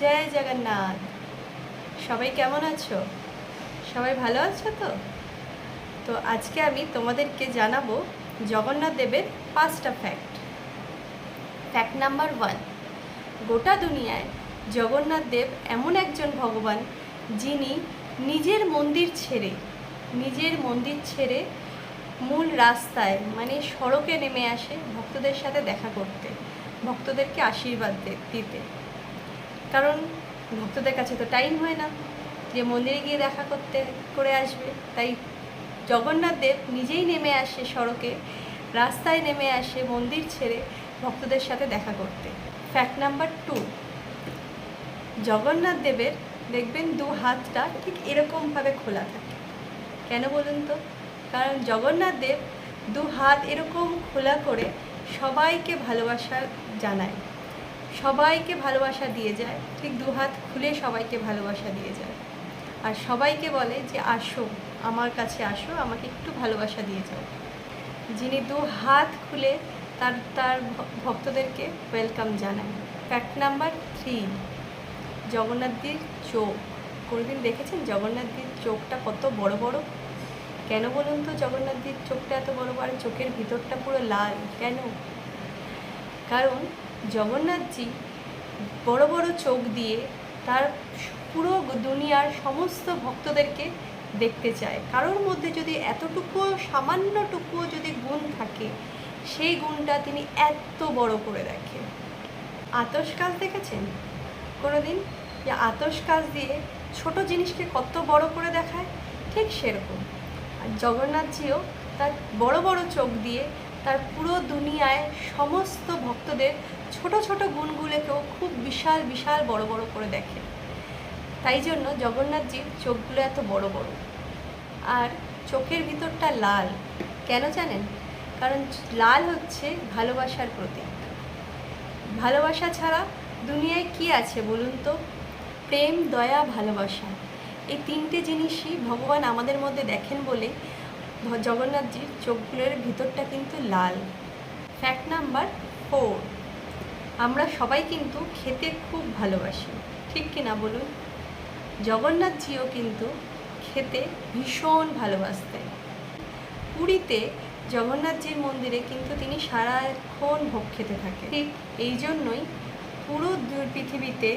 জয় জগন্নাথ। সবাই কেমন আছো? সবাই ভালো আছো তো? তো আজকে আমি তোমাদেরকে জানাব জগন্নাথ দেবের পাঁচটা ফ্যাক্ট ফ্যাক্ট নাম্বার ওয়ান গোটা দুনিয়ায় জগন্নাথ দেব এমন একজন ভগবান যিনি নিজের মন্দির ছেড়ে, নিজের মন্দির ছেড়ে মূল রাস্তায় মানে সড়কে নেমে আসে ভক্তদের সাথে দেখা করতে, ভক্তদেরকে আশীর্বাদ দিতে। কারণ ভক্তদের কাছে তো টাইম হয় না যে মন্দিরে গিয়ে দেখা করতে, করে আসবে। তাই জগন্নাথ দেব নিজেই নেমে আসে সড়কে, রাস্তায় নেমে আসে মন্দির ছেড়ে ভক্তদের সাথে দেখা করতে। ফ্যাক্ট নাম্বার টু জগন্নাথ দেবের দেখবেন দু হাতটা ঠিক এরকমভাবে খোলা থাকে। কেন বলুন তো? কারণ জগন্নাথ দেব দু হাত এরকম খোলা করে সবাইকে ভালোবাসা জানায়। সবাইকে ভালোবাসা দিয়ে যায়, ঠিক দু হাত খুলে সবাইকে ভালোবাসা দিয়ে যায়। আর সবাইকে বলে যে, আসো, আমার কাছে আসো, আমাকে একটু ভালোবাসা দিয়ে যাও। যিনি দু হাত খুলে তার তার ভক্তদেরকে ওয়েলকাম জানায়। ফ্যাক্ট নাম্বার থ্রি জগন্নাথজির চোখ। কোনোদিন দেখেছেন জগন্নাথজির চোখটা কত বড় বড়? কেন বলুন তো জগন্নাথজির চোখটা এত বড় বড়? চোখের ভিতরটা পুরো লাল। কেন? কারণ জগন্নাথজি বড় বড় চোখ দিয়ে তার পুরো দুনিয়ার সমস্ত ভক্তদেরকে দেখতে চায়। কারোর মধ্যে যদি এতটুকুও, সামান্যটুকুও যদি গুণ থাকে, সেই গুণটা তিনি এত বড় করে রাখে আতস কাজ দেখেছেন? কোনোদিন? যে আতস কাজ দিয়ে ছোট জিনিসকে কত বড় করে দেখায়? ঠিক সেরকম। আর জগন্নাথজিও তার বড় বড় চোখ দিয়ে তার পুরো দুনিয়ায় সমস্ত ভক্তদের ছোট ছোট গুণগুলোকেও খুব বিশাল বিশাল বড় বড় করে দেখে। তাই জন্য জগন্নাথজির চোখগুলো এত বড় বড়। আর চোখের ভিতরটা লাল। কেন জানেন? কারণ লাল হচ্ছে ভালোবাসার প্রতীক। ভালোবাসা ছাড়া দুনিয়ায় কি আছে বলুন তো? প্রেম, দয়া, ভালোবাসা। এই তিনটে জিনিসই ভগবান আমাদের মধ্যে দেখেন বলে জগন্নাথজির চোখগুলোর ভিতরটা কিন্তু লাল। ফ্যাক্ট নাম্বার ফোর আমরা সবাই কিন্তু খেতে খুব ভালোবাসি, ঠিক কিনা বলুন? জগন্নাথজিও কিন্তু খেতে ভীষণ ভালোবাসতেন। পুরীতে জগন্নাথজির মন্দিরে কিন্তু তিনি সারাক্ষণ ভোগ খেতে থাকেন। ঠিক এই জন্যই পুরো পৃথিবীতে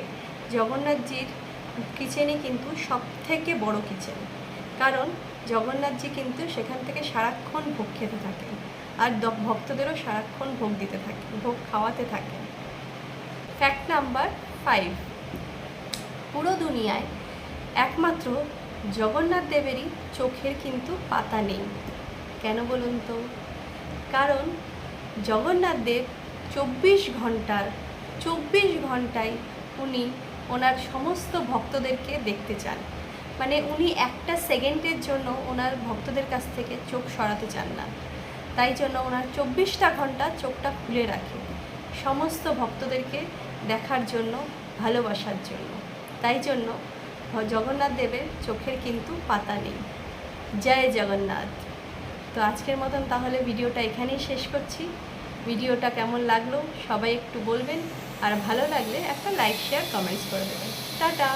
জগন্নাথজির কিচেনই কিন্তু সব থেকে বড় কিচেন। কারণ জগন্নাথজি কিন্তু সেখান থেকে সারাক্ষণ ভোগ খেতে থাকেন। আর ভক্তদেরও সারাক্ষণ ভোগ দিতে থাকেন, ভোগ খাওয়াতে থাকেন। ফ্যাক্ট নাম্বার ফাইভ পুরো দুনিয়ায় একমাত্র জগন্নাথ দেবেরই চোখের কিন্তু পাতা নেই। কেন বলুন তো? কারণ জগন্নাথ দেব চব্বিশ ঘণ্টার, চব্বিশ ঘন্টায় উনি ওনার সমস্ত ভক্তদেরকে দেখতে চান। মানে উনি একটা সেকেন্ডের জন্য ওনার ভক্তদের কাছ থেকে চোখ সরাতে চান না। তাই জন্য ওনার চব্বিশটা ঘণ্টা চোখটা খুলে রাখে। সমস্ত ভক্তদেরকে দেখার জন্য, ভালোবাসার জন্য। তাই জন্য জগন্নাথ দেবের চোখের কিন্তু পাতা নেই। জয় জগন্নাথ। তো আজকের মতন তাহলে ভিডিওটা এখানেই শেষ করছি। ভিডিওটা কেমন লাগল সবাই একটু বলবেন। আর ভালো লাগলে একটা লাইক শেয়ার কমেন্টস করে দেবেন। টাটা!